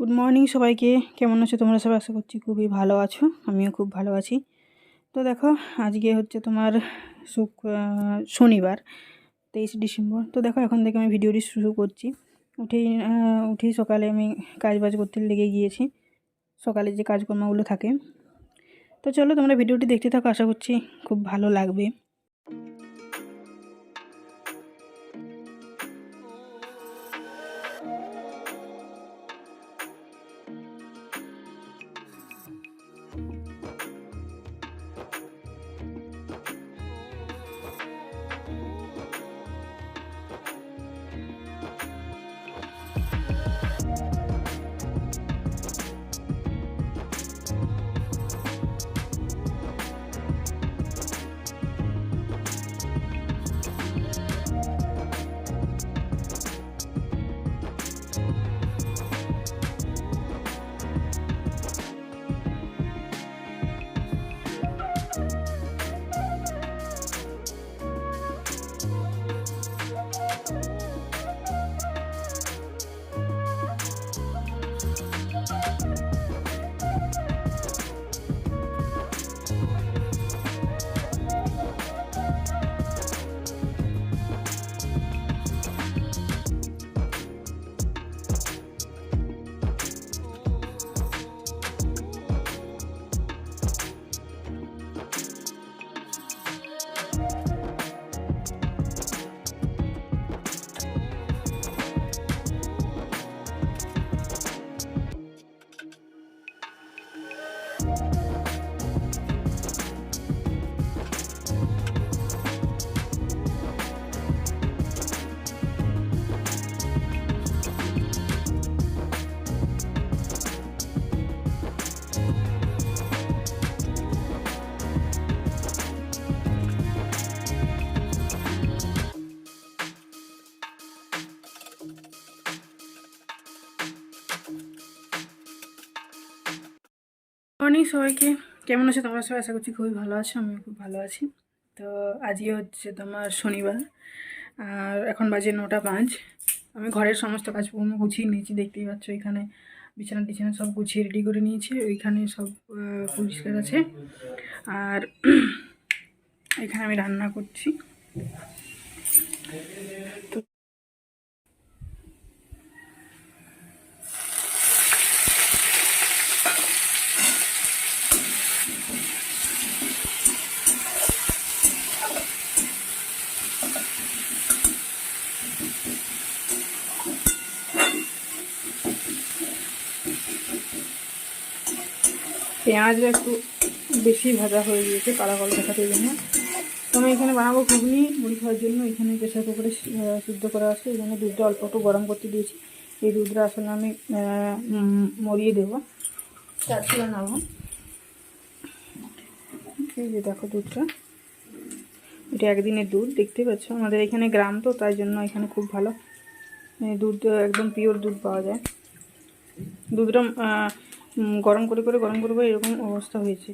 Good morning সবাইকে। কেমন আছো তোমরা সবাই? আশা করছি খুবই ভালো আছো। আমিও খুব ভালো আছি। তো দেখো, আজকে হচ্ছে তোমার শুক শনিবার, তেইশ ডিসেম্বর। তো দেখো, এখন থেকে আমি ভিডিওটি শুরু করছি। উঠেই উঠেই সকালে আমি কাজ বাজ করতে লেগে গিয়েছি। সকালে যে কাজকর্মগুলো থাকে। তো চলো, তোমরা ভিডিওটি দেখতে থাকো, আশা করছি খুব ভালো লাগবে। মর্নিং সবাইকে। কেমন আছো তোমরা সবাই? আশা করছি খুবই ভালো আছো, আমিও খুব ভালো আছি। তো আজকে হচ্ছে তোমার শনিবার, আর এখন বাজে নটা পাঁচ। আমি ঘরের সমস্ত কাজকর্ম গুছিয়ে নিয়েছি, দেখতেই পাচ্ছ এখানে বিছানা টিছানা সব গুছিয়ে রেডি করে নিয়েছি, ওইখানে সব পরিষ্কার আছে। আর এখানে আমি রান্না করছি। তো পেঁয়াজটা একটু বেশি ভাজা হয়ে গিয়েছে কালা কল দেখাতে জন্য। তো আমি এখানে বানাবো ঘুগনি, মুড়ি খাওয়ার জন্য। এখানে প্রেশার কুকারে সিদ্ধ করা আছে। জন্য দুধটা অল্প একটু গরম করতে দিয়েছি। এই দুধটা আসলে আমি মরিয়ে দেবো। চারশো নেব। এই যে দেখো দুধটা। এটা একদিনের দুধ, দেখতে পাচ্ছ? আমাদের এখানে গ্রাম তো, তাই জন্য এখানে খুব ভালো। দুধ, একদম পিওর দুধ পাওয়া যায়। দুধটা গরম করে করে, গরম করে করে এরকম অবস্থা হয়েছে।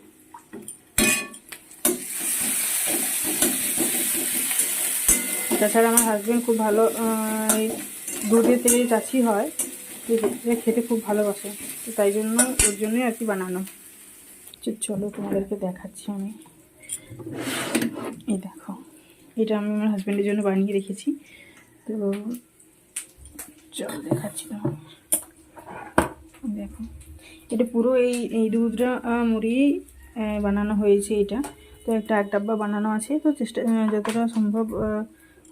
তাছাড়া আমার হাজব্যান্ড খুব ভালো দুধের যে চাষি হয় খেতে খুব ভালোবাসে। তো তাই জন্য ওর জন্যই আর কি বানানো। চলো তোমাদেরকে দেখাচ্ছি আমি। এই দেখো, এটা আমি আমার হাজব্যান্ডের জন্য বানিয়ে রেখেছি। তো চলো দেখাচ্ছি তোমাকে দেখো। এটা পুরো এই এই দুধটা আহ, বানানো হয়েছে এটা। তো একটা এক ডাব্বা বানানো আছে। তো চেষ্টা যতটা সম্ভব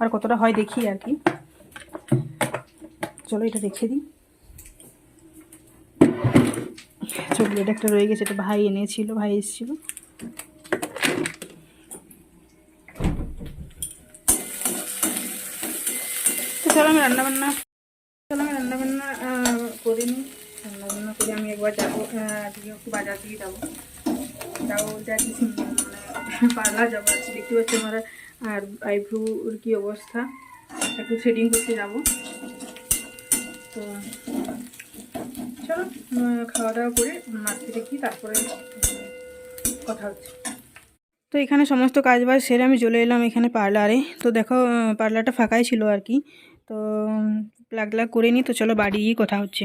আর কতটা হয় দেখি আর কি। চলো এটা রেখে দিই। চকলেট একটা রয়ে গেছে। এটা ভাই এনেছিল ভাই এসেছিল। তো চলো আমি রান্নাবান্না চলো আমি রান্নাবান্না আহ, করে নিই। রান্নাবান্না করে আমি একবার যাব একটু বাজার দিকে যাব। যাব যাচ্ছি মানে পার্লার যাব আজকে দেখতে পাচ্ছি আমার। আর আইব্রোর কি অবস্থা? একটু থ্রেডিং করতে যাব। তো চলো খাওয়া দাওয়া করে মার্কেটে কি তারপরে কথা হচ্ছে। তো এখানে সমস্ত কাজ বাজ সেরে আমি চলে এলাম এখানে পার্লারে। তো দেখো, পার্লারটা ফাঁকাই ছিল আর কি। তো প্লাগ প্লাগ করে নিই তো চলো বাড়ি গিয়ে কথা হচ্ছে।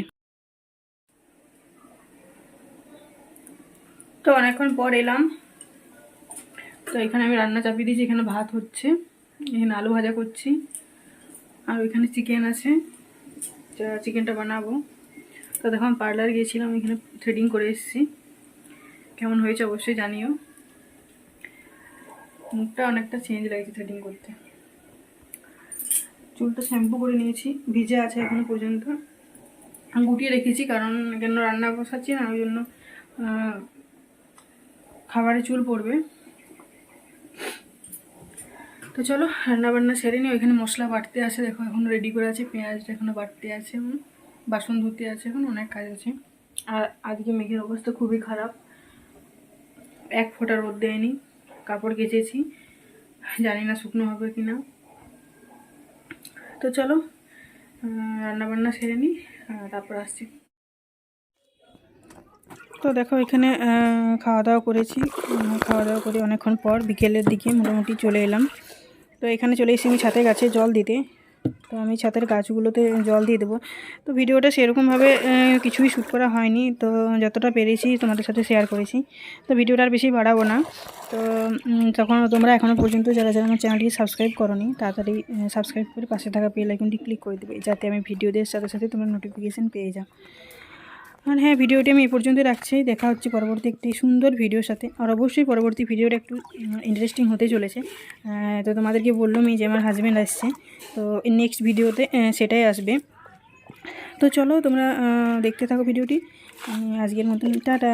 তো অনেকক্ষণ পর এলাম। তো এখানে আমি রান্না চাপিয়ে দিয়েছি, এখানে ভাত হচ্ছে, এখানে আলু ভাজা করছি, আর ওইখানে চিকেন আছে চিকেনটা বানাবো। তো দেখো আমি পার্লার গিয়েছিলাম, এখানে থ্রেডিং করে এসেছি। কেমন হয়েছে অবশ্যই জানিও। মুখটা অনেকটা চেঞ্জ লাগছে থ্রেডিং করতে। চুলটা শ্যাম্পু করে নিয়েছি, ভিজে আছে এখনও পর্যন্ত। গুটিয়ে রেখেছি, কারণ কেন রান্না বসাচ্ছি না, ওই জন্য খাবারে চুল পড়বে। তো চলো রান্না বান্না সেরে নিই। ওইখানে মশলা বাটতে আছে, দেখো এখন রেডি করে আছে। পেঁয়াজটা এখনও বাটতে আছে এখন। বাসন ধুতে আছে এখন, অনেক কাজ আছে। আর আজকে মেঘের অবস্থা খুবই খারাপ। এক ফোঁটা রোদ দেয়নি, কাপড় কেচেছি জানি না শুকনো হবে কি না তো চলো রান্না বান্না সেরে নিই তারপর আসছি। তো দেখো এখানে খাওয়া দাওয়া করেছি। খাওয়া দাওয়া করে অনেকক্ষণ পর বিকেলের দিকে মোটামুটি চলে এলাম। তো এখানে চলে এসেছি আমি ছাতে গাছে জল দিতে। তো আমি ছাতের গাছগুলোতে জল দিয়ে দেবো। তো ভিডিওটা সেরকমভাবে কিছুই শ্যুট করা হয়নি। তো যতটা পেরেছি তোমাদের সাথে শেয়ার করেছি। তো ভিডিওটা আর বেশি বাড়াবো না। তো তখন তোমরা এখনও পর্যন্ত যারা যারা আমার চ্যানেলটি সাবস্ক্রাইব করনি, তাড়াতাড়ি সাবস্ক্রাইব করে পাশে থাকা বেল আইকনটি ক্লিক করে দেবে। যাতে আমি ভিডিও দেওয়ার সাথে সাথে তোমরা নোটিফিকেশান পেয়ে যাও। আর হ্যাঁ ভিডিওটি আমি এ পর্যন্ত রাখছি। দেখা হচ্ছে পরবর্তী একটি সুন্দর ভিডিওর সাথে। আর অবশ্যই পরবর্তী ভিডিওটা একটু ইন্টারেস্টিং হতে চলেছে। তো তোমাদেরকে বললামই যে আমার হাজব্যান্ড আসছে, তো নেক্সট ভিডিওতে সেটাই আসবে। তো চলো তোমরা দেখতে থাকো ভিডিওটি। আজকের মতন tata.